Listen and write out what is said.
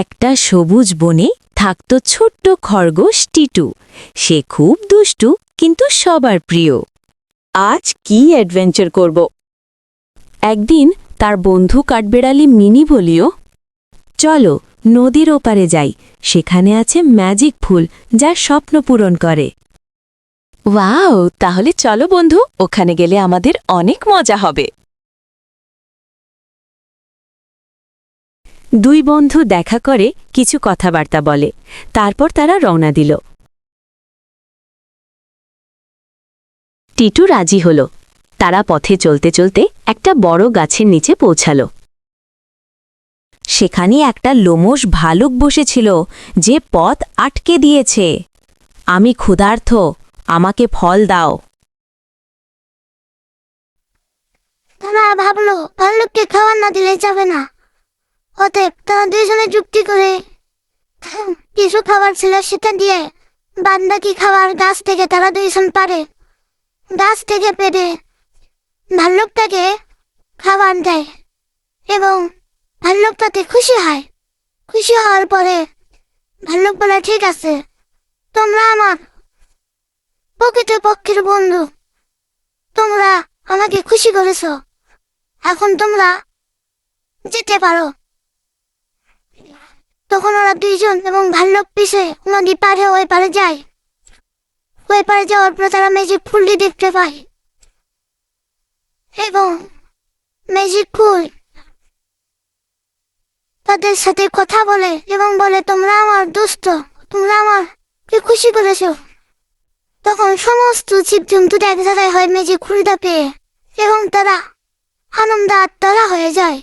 একটা সবুজ বনে থাকত ছোট্ট খরগোশ টিটু। সে খুব দুষ্টু, কিন্তু সবার প্রিয়। আজ কি অ্যাডভেঞ্চার করব? একদিন তার বন্ধু কাঠবেড়ালি মিনি বলিও, চলো নদীর ওপারে যাই, সেখানে আছে ম্যাজিক ফুল যা স্বপ্ন পূরণ করে। ওয়াও, তাহলে চলো বন্ধু, ওখানে গেলে আমাদের অনেক মজা হবে। দুই বন্ধু দেখা করে কিছু কথাবার্তা বলে। তারপর তারা রওনা দিল। টিটু রাজি হল। তারা পথে চলতে চলতে একটা বড় গাছের নিচে পৌঁছাল। সেখানে একটা লোমশ ভালুক বসেছিল যে পথ আটকে দিয়েছে। আমি ক্ষুধার্থ আমাকে ফল দাও। তারা ভাবলো ভাল্লুককে খাবার না দিলে যাবে না। দুইজনে যুক্তি করে। কিছু খাবার ছিল সেটা দিয়ে বান্দাকি খাবার গাছ থেকে তারা দুইজন পারে। গাছ থেকে পেরে ভাল্লুকটাকে খাবার দেয় এবং ভাল্লুক তাতে খুশি হয়। খুশি হওয়ার পরে ভাল্লুক বলে, ঠিক আছে, তোমরা আমার প্রকৃত পক্ষের বন্ধু। তোমরা আমাকে খুশি করেছ। এখন তোমরা যেতে পারো। ওরা দুইজন এবং ভাল্লুক পিছে নদী পারে ওই পারে যায়। ওই পারে যাওয়ার পর তারা ম্যাজিক ফুলটি দেখতে পায়। এবং ম্যাজিক ফুল তাদের সাথে কথা বলে এবং বলে, তোমরা আমার দুষ্ট তোমরা আমাকে খুশি করেছ? তখন সমস্ত জীবজন্তু এক জায়গায় হয় ম্যাজিক ফুলটা পেয়ে এবং তারা আনন্দ আত্মারা হয়ে যায়।